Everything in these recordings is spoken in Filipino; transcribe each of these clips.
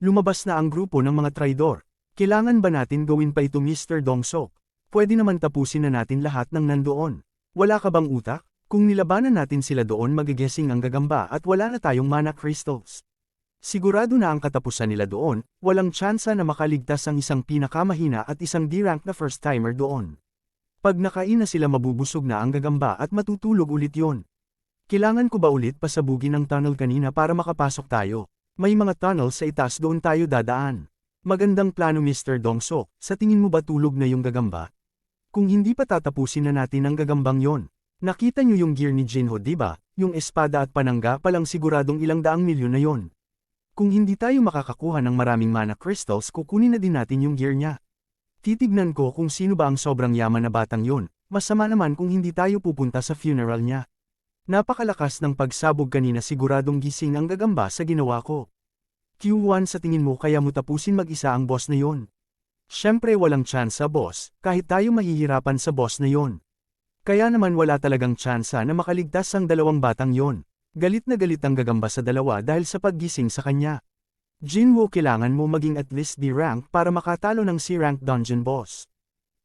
Lumabas na ang grupo ng mga traidor. Kailangan ba natin gawin pa ito Mr. Dongsok? Pwede naman tapusin na natin lahat ng nandoon. Wala ka bang utak? Kung nilabanan natin sila doon magigesing ang gagamba at wala na tayong mana crystals. Sigurado na ang katapusan nila doon, walang tsansa na makaligtas ang isang pinakamahina at isang D-rank na first-timer doon. Pag nakain na sila mabubusog na ang gagamba at matutulog ulit yon. Kailangan ko ba ulit pasabugin ang tunnel kanina para makapasok tayo? May mga tunnel sa itaas doon tayo dadaan. Magandang plano Mr. Dongsok, sa tingin mo ba tulog na yung gagamba? Kung hindi pa tatapusin na natin ang gagambang yon, Nakita niyo yung gear ni Jinho di ba? Yung espada at panangga palang siguradong ilang daang milyon na yon. Kung hindi tayo makakakuha ng maraming mana crystals kukunin na din natin yung gear niya. Titignan ko kung sino ba ang sobrang yaman na batang yon, masama naman kung hindi tayo pupunta sa funeral niya. Napakalakas ng pagsabog kanina siguradong gising ang gagamba sa ginawa ko. Q1 sa tingin mo kaya mo tapusin mag-isa ang boss na yon. Siyempre walang chance sa boss, kahit tayo mahihirapan sa boss na yon. Kaya naman wala talagang tsansa na makaligtas ang dalawang batang yon. Galit na galit ang gagamba sa dalawa dahil sa paggising sa kanya. Jinwo kailangan mo maging at least D-rank para makatalo ng C-rank dungeon boss.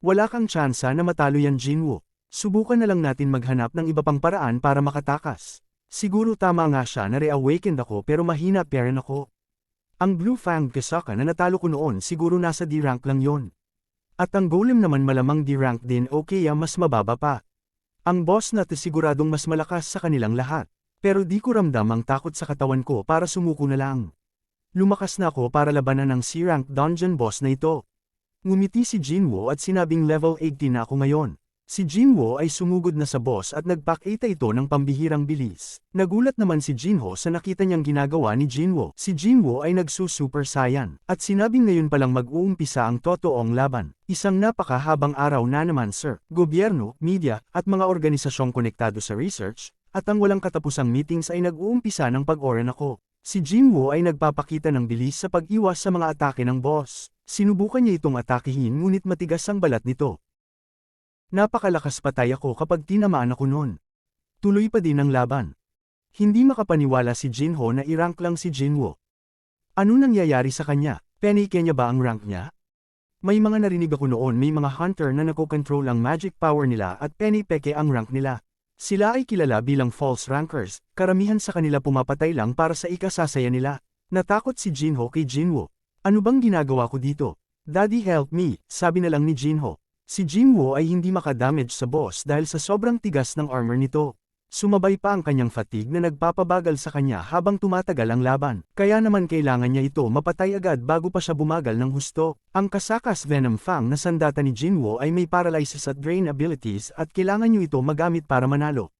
Wala kang tsansa na matalo yan Jinwo. Subukan na lang natin maghanap ng iba pang paraan para makatakas. Siguro tama nga siya na reawakened ako pero mahina pa rin ako. Ang Blue Fang Kasaka na natalo ko noon siguro nasa D-rank lang yon. At ang golem naman malamang D-rank din o kaya mas mababa pa. Ang boss na siguradong mas malakas sa kanilang lahat. Pero di ko ramdam ang takot sa katawan ko para sumuko na lang. Lumakas na ako para labanan ang C-rank dungeon boss na ito. Ngumiti si Jinwo at sinabing level 80 na ako ngayon. Si Jinwo ay sumugod na sa boss at nagpakita ito ng pambihirang bilis. Nagulat naman si Jinho sa nakita niyang ginagawa ni Jinwo. Si Jinwo ay nagsusuper saiyan, at sinabing ngayon palang mag-uumpisa ang totoong laban. Isang napakahabang araw na naman sir. Gobyerno, media, at mga organisasyong konektado sa research, at ang walang katapusang meetings ay nag-uumpisa ng pag-oran ako. Si Jinwo ay nagpapakita ng bilis sa pag-iwas sa mga atake ng boss. Sinubukan niya itong atakihin ngunit matigas ang balat nito. Napakalakas patay ako kapag tinamaan ako noon. Tuloy pa din ang laban. Hindi makapaniwala si Jinho na i-rank lang si Jinwo. Ano nangyayari sa kanya? Penike niya ba ang rank niya? May mga narinig ako noon may mga hunter na nakokontrol ang magic power nila at penipeke ang rank nila. Sila ay kilala bilang false rankers, karamihan sa kanila pumapatay lang para sa ikasasaya nila. Natakot si Jinho kay Jinwo. Ano bang ginagawa ko dito? Daddy help me, sabi na lang ni Jinho. Si Jinwo ay hindi makadamage sa boss dahil sa sobrang tigas ng armor nito. Sumabay pa ang kanyang fatigue na nagpapabagal sa kanya habang tumatagal ang laban. Kaya naman kailangan niya ito mapatay agad bago pa siya bumagal ng husto. Ang kasakas Venom Fang na sandata ni Jinwo ay may paralysis at drain abilities at kailangan niyo ito magamit para manalo.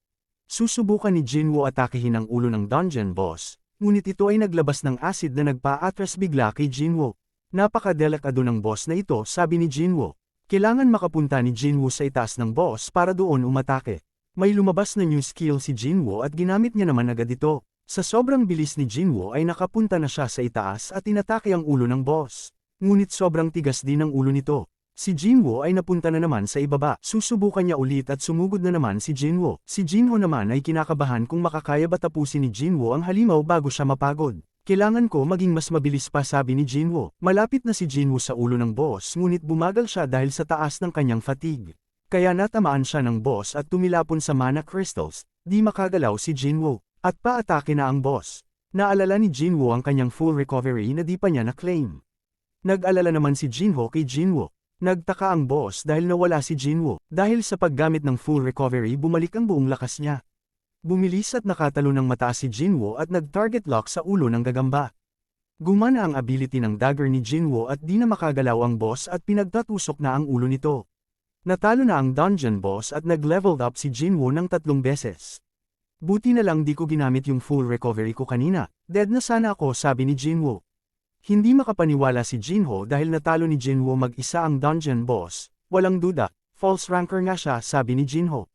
Susubukan ni Jinwo atakihin ang ulo ng dungeon boss, ngunit ito ay naglabas ng acid na nagpa-atras bigla kay Jinwo. Napakadelikado ng boss na ito sabi ni Jinwo. Kailangan makapunta ni Jinwoo sa itaas ng boss para doon umatake. May lumabas na new skill si Jinwoo at ginamit niya naman agad ito. Sa sobrang bilis ni Jinwoo ay nakapunta na siya sa itaas at inatake ang ulo ng boss. Ngunit sobrang tigas din ang ulo nito. Si Jinwoo ay napunta na naman sa ibaba. Susubukan niya ulit at sumugod na naman si Jinwoo. Si Jinho naman ay kinakabahan kung makakaya ba tapusin ni Jinwoo ang halimaw bago siya mapagod. Kailangan ko maging mas mabilis pa sabi ni Jinwoo. Malapit na si Jinwoo sa ulo ng boss ngunit bumagal siya dahil sa taas ng kanyang fatigue. Kaya natamaan siya ng boss at tumilapon sa mana crystals, di makagalaw si Jinwoo. At paatake na ang boss. Naalala ni Jinwoo ang kanyang full recovery na di pa niya na-claim. Nag-alala naman si Jinho kay Jinwoo. Nagtaka ang boss dahil nawala si Jinwoo. Dahil sa paggamit ng full recovery bumalik ang buong lakas niya. Bumilis at nakatalo ng mataas si Jinwo at nag-target lock sa ulo ng gagamba. Gumana ang ability ng dagger ni Jinwo at di na makagalaw ang boss at pinagtatusok na ang ulo nito. Natalo na ang dungeon boss at nag-leveled up si Jinwo ng tatlong beses. Buti na lang di ko ginamit yung full recovery ko kanina, dead na sana ako sabi ni Jinwo. Hindi makapaniwala si Jinho dahil natalo ni Jinwo mag-isa ang dungeon boss, walang duda, false ranker nga siya sabi ni Jinho.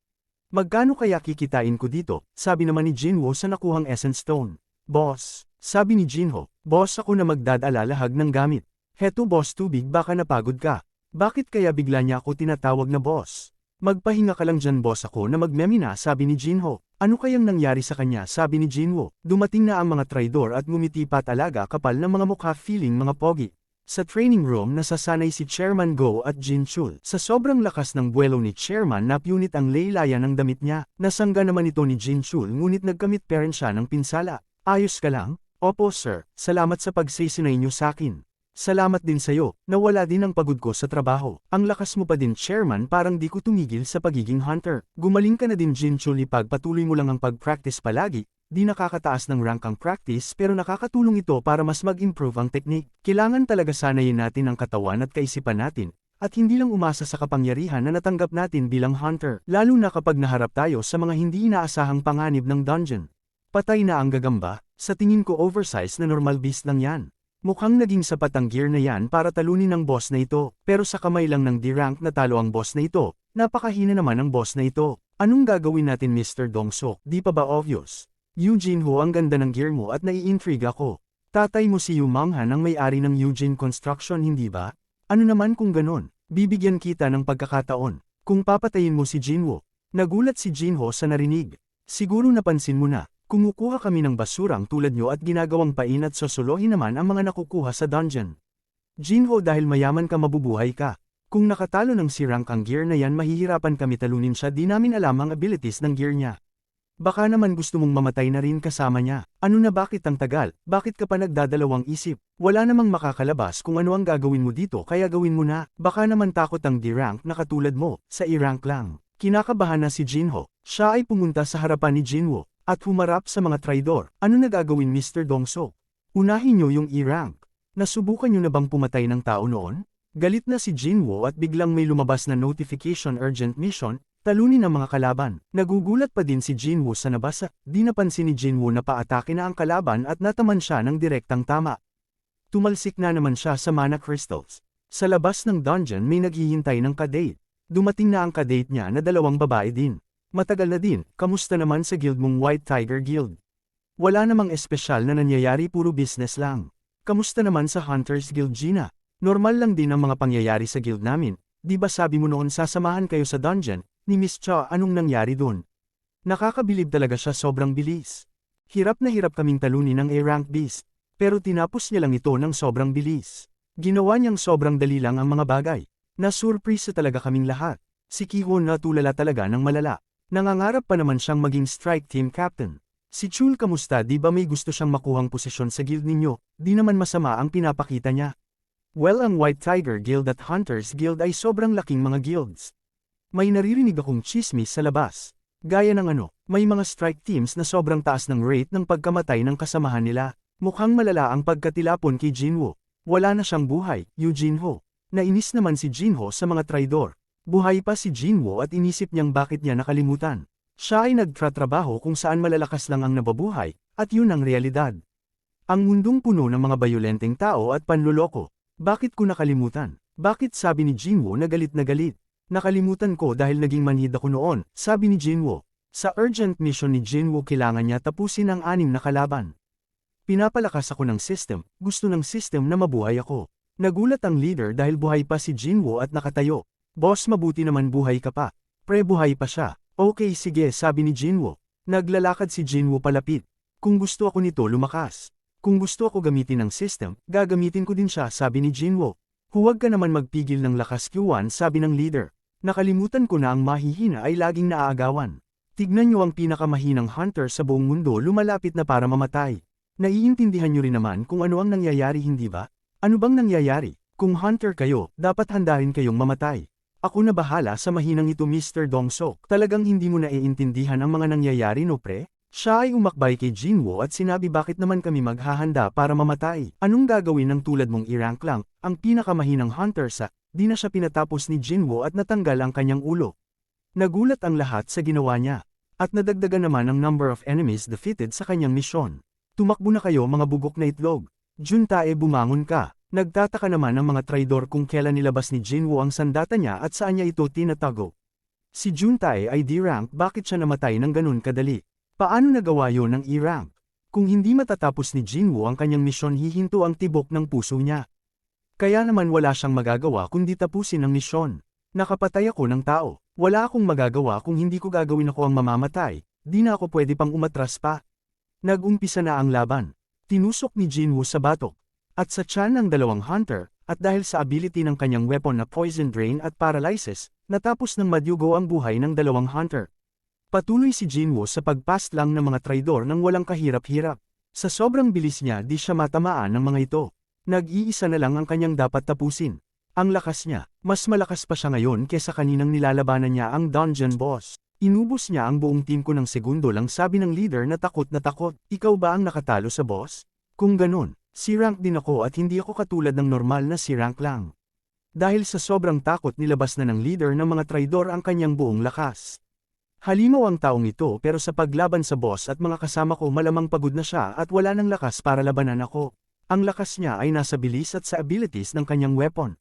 Magkano kaya kikitain ko dito, sabi naman ni Jinwo sa nakuhang Essence Stone. Boss, sabi ni Jinho, boss ako na magdadalalahag ng gamit. Heto boss tubig baka napagod ka. Bakit kaya bigla niya ako tinatawag na boss? Magpahinga ka lang dyan boss ako na magmemina sabi ni Jinho. Ano kayang nangyari sa kanya sabi ni Jinwo, dumating na ang mga traidor at ngumiti pa talaga kapal ng mga mukha feeling mga pogi. Sa training room nasasanay si Chairman Go at Jin Chul. Sa sobrang lakas ng buwelo ni Chairman napunit ang laylayan ng damit niya. Nasangga naman ito ni Jin Chul ngunit nagkamit pa rin siya ng pinsala. Ayos ka lang? Opo sir, salamat sa pagsisinay niyo sa akin. Salamat din sa'yo, nawala din ang pagod ko sa trabaho. Ang lakas mo pa din chairman parang di ko tumigil sa pagiging hunter. Gumaling ka na din Jin Chul ipagpatuloy mo lang ang pag-practice palagi, di nakakataas ng rank ang practice pero nakakatulong ito para mas mag-improve ang technique. Kailangan talaga sanayin natin ang katawan at kaisipan natin, at hindi lang umasa sa kapangyarihan na natanggap natin bilang hunter, lalo na kapag naharap tayo sa mga hindi inaasahang panganib ng dungeon. Patay na ang gagamba, sa tingin ko oversize na normal beast lang yan. Mukhang naging sapat ang gear na yan para talunin ang boss na ito, pero sa kamay lang ng D-rank na talo ang boss na ito, napakahina naman ang boss na ito. Anong gagawin natin Mr. Dongsok, di pa ba obvious? Eugene Ho ang ganda ng gear mo at nai-intrigue ako. Tatay mo si Yu Manghan ang may-ari ng Eugene Construction hindi ba? Ano naman kung ganon? Bibigyan kita ng pagkakataon. Kung papatayin mo si Jinwo. Nagulat si Jinho sa narinig. Siguro napansin mo na, Kumukuha kami ng basurang tulad nyo at ginagawang pain at sosolohin naman ang mga nakukuha sa dungeon. Jinho dahil mayaman ka mabubuhay ka. Kung nakatalo ng si Rank ang gear na yan mahihirapan kami talunin siya di namin alam ang abilities ng gear niya. Baka naman gusto mong mamatay na rin kasama niya. Ano na bakit ang tagal? Bakit ka pa nagdadalawang isip? Wala namang makakalabas kung ano ang gagawin mo dito kaya gawin mo na. Baka naman takot ang D-rank na katulad mo, sa E-rank lang. Kinakabahan na si Jinho. Siya ay pumunta sa harapan ni Jinwo at humarap sa mga traidor. Ano na gagawin Mr. Dongso? Unahin nyo yung E-rank. Nasubukan nyo na bang pumatay ng tao noon? Galit na si Jinwo at biglang may lumabas na notification urgent mission, talunin ang mga kalaban. Nagugulat pa din si Jinwo sa nabasa, di napansin ni Jinwo na paatake na ang kalaban at nataman siya ng direktang tama. Tumalsik na naman siya sa mana crystals. Sa labas ng dungeon may naghihintay ng kadate. Dumating na ang kadate niya na dalawang babae din. Matagal na din, kamusta naman sa guild mong White Tiger Guild? Wala namang espesyal na nangyayari puro business lang. Kamusta naman sa Hunters Guild Gina? Normal lang din ang mga pangyayari sa guild namin. Di ba sabi mo noon sasamahan kayo sa dungeon, ni Miss Cha anong nangyari doon? Nakakabilib talaga siya sobrang bilis. Hirap na hirap kaming talunin ng A-rank beast, pero tinapos niya lang ito ng sobrang bilis. Ginawa niyang sobrang dali lang ang mga bagay. Nasurprise talaga kaming lahat. Si Kihon natulala talaga ng malala. Nangangarap pa naman siyang maging strike team captain. Si Chul kamusta di ba may gusto siyang makuhang posisyon sa guild ninyo, di naman masama ang pinapakita niya. Well ang White Tiger Guild at Hunters Guild ay sobrang laking mga guilds. May naririnig akong chismis sa labas. Gaya ng ano, may mga strike teams na sobrang taas ng rate ng pagkamatay ng kasamahan nila. Mukhang malala ang pagkatilapon kay Jinwo. Wala na siyang buhay, Eugene Ho. Nainis naman si Jinho sa mga traidor. Buhay pa si Jinwo at inisip niyang bakit niya nakalimutan. Siya ay nagtratrabaho kung saan malalakas lang ang nababuhay, at yun ang realidad. Ang mundong puno ng mga bayolenteng tao at panluloko. Bakit ko nakalimutan? Bakit sabi ni Jinwo na galit na galit? Nakalimutan ko dahil naging manhid ako noon, sabi ni Jinwo. Sa urgent mission ni Jinwo kailangan niya tapusin ang anim na kalaban. Pinapalakas ako ng system, gusto ng system na mabuhay ako. Nagulat ang leader dahil buhay pa si Jinwo at nakatayo. Boss mabuti naman buhay ka pa. Pre buhay pa siya. Okay sige sabi ni Jinwo. Naglalakad si Jinwo palapit. Kung gusto ako nito lumakas. Kung gusto ako gamitin ng system, gagamitin ko din siya sabi ni Jinwo. Huwag ka naman magpigil ng lakas Q1 sabi ng leader. Nakalimutan ko na ang mahihina ay laging naaagawan. Tignan niyo ang pinakamahinang hunter sa buong mundo lumalapit na para mamatay. Naiintindihan niyo rin naman kung ano ang nangyayari hindi ba? Ano bang nangyayari? Kung hunter kayo, dapat handarin kayong mamatay. Ako na bahala sa mahinang ito Mr. Dongsok. Talagang hindi mo naiintindihan ang mga nangyayari no pre? Siya ay umakbay kay Jinwo at sinabi bakit naman kami maghahanda para mamatay. Anong gagawin ng tulad mong i-rank lang, ang pinakamahinang hunter sa, di na siya pinatapos ni Jinwo at natanggal ang kanyang ulo. Nagulat ang lahat sa ginawa niya. At nadagdagan naman ang number of enemies defeated sa kanyang misyon. Tumakbo na kayo mga bugok na itlog. Juntae bumangon ka. Nagtataka naman ang mga traidor kung kailan nilabas ni Jinwoo ang sandata niya at saan niya ito tinatago. Si Juntae ay D-rank bakit siya namatay ng ganun kadali? Paano nagawa yon ng E-rank? Kung hindi matatapos ni Jinwoo ang kanyang misyon hihinto ang tibok ng puso niya. Kaya naman wala siyang magagawa kundi tapusin ang misyon. Nakapatay ako ng tao. Wala akong magagawa kung hindi ko gagawin ako ang mamamatay. di na ako pwede pang umatras pa. Nag-umpisa na ang laban. Tinusok ni Jinwoo sa batok. At sa tiyan ng dalawang hunter, at dahil sa ability ng kanyang weapon na poison drain at paralysis, natapos ng madyugo ang buhay ng dalawang hunter. Patuloy si Jinwoo sa pagpast lang ng mga traidor nang walang kahirap-hirap. Sa sobrang bilis niya di siya matamaan ng mga ito. Nag-iisa na lang ang kanyang dapat tapusin. Ang lakas niya, mas malakas pa siya ngayon kesa kaninang nilalabanan niya ang dungeon boss. Inubos niya ang buong team ko ng segundo lang sabi ng leader na takot na takot. Ikaw ba ang nakatalo sa boss? Kung ganun, si rank din ako at hindi ako katulad ng normal na si rank lang. Dahil sa sobrang takot nilabas na ng leader ng mga traidor ang kanyang buong lakas. Halimaw ang taong ito pero sa paglaban sa boss at mga kasama ko malamang pagod na siya at wala ng lakas para labanan ako. Ang lakas niya ay nasa bilis at sa abilities ng kanyang weapon.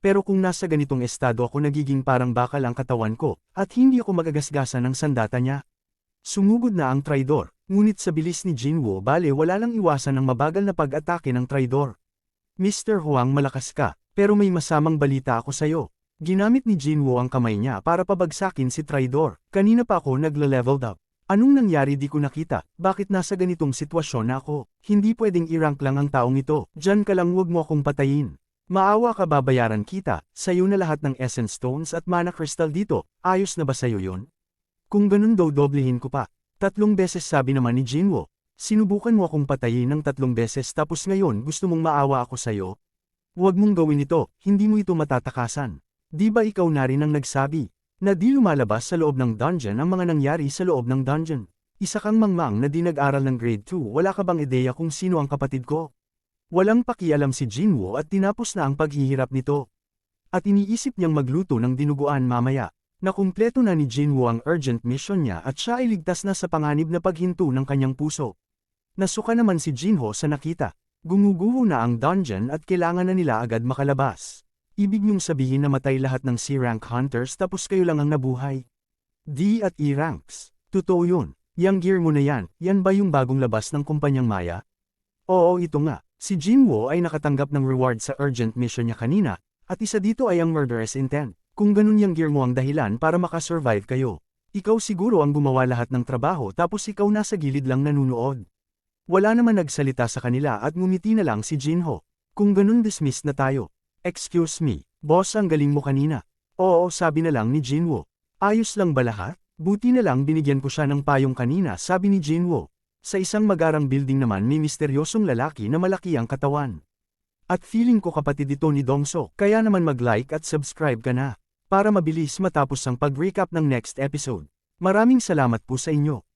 Pero kung nasa ganitong estado ako nagiging parang bakal ang katawan ko, at hindi ako magagasgasan ng sandata niya. Sumugod na ang traidor, ngunit sa bilis ni Jinwoo bale wala lang iwasan ng mabagal na pag-atake ng traidor. Mr. Huang malakas ka, pero may masamang balita ako sa'yo. Ginamit ni Jinwoo ang kamay niya para pabagsakin si traidor. Kanina pa ako nagle-leveled up. Anong nangyari di ko nakita? Bakit nasa ganitong sitwasyon na ako? Hindi pwedeng i-rank lang ang taong ito. Diyan ka lang huwag mo akong patayin. Maawa ka babayaran kita, sayo na lahat ng essence stones at mana crystal dito, ayos na ba sayo yun? Kung ganun daw doblehin ko pa. Tatlong beses sabi naman ni Jinwoo. Sinubukan mo akong patayin ng tatlong beses tapos ngayon gusto mong maawa ako sayo? Huwag mong gawin ito, hindi mo ito matatakasan. Di ba ikaw na rin ang nagsabi, na di lumalabas sa loob ng dungeon ang mga nangyari sa loob ng dungeon? Isa kang mangmang na di nag-aral ng grade 2 wala ka bang ideya kung sino ang kapatid ko? Walang pakialam si Jinwoo at tinapos na ang paghihirap nito. At iniisip niyang magluto ng dinuguan mamaya. Nakumpleto na ni Jinwoo ang urgent mission niya at siya ay ligtas na sa panganib na paghinto ng kanyang puso. Nasuka naman si Jinho sa nakita. Gumuguho na ang dungeon at kailangan na nila agad makalabas. Ibig niyong sabihin na matay lahat ng C-rank hunters tapos kayo lang ang nabuhay. D at E ranks. Totoo yun. Yang gear mo na yan, yan ba yung bagong labas ng kumpanyang Maya? Oo ito nga. Si Jinwoo ay nakatanggap ng reward sa urgent mission niya kanina, at isa dito ay ang murderous intent. Kung ganun yung gear mo ang dahilan para makasurvive kayo. Ikaw siguro ang gumawa lahat ng trabaho tapos ikaw nasa gilid lang nanunood. Wala naman nagsalita sa kanila at ngumiti na lang si Jinho. Kung ganun dismiss na tayo. Excuse me, boss ang galing mo kanina. Oo sabi na lang ni Jinwoo. Ayos lang ba lahat? Buti na lang binigyan ko siya ng payong kanina sabi ni Jinwoo. Sa isang magarang building naman may misteryosong lalaki na malaki ang katawan. At feeling ko kapatid ito ni Dongso, kaya naman mag-like at subscribe ka na. Para mabilis matapos ang pag-recap ng next episode. Maraming salamat po sa inyo.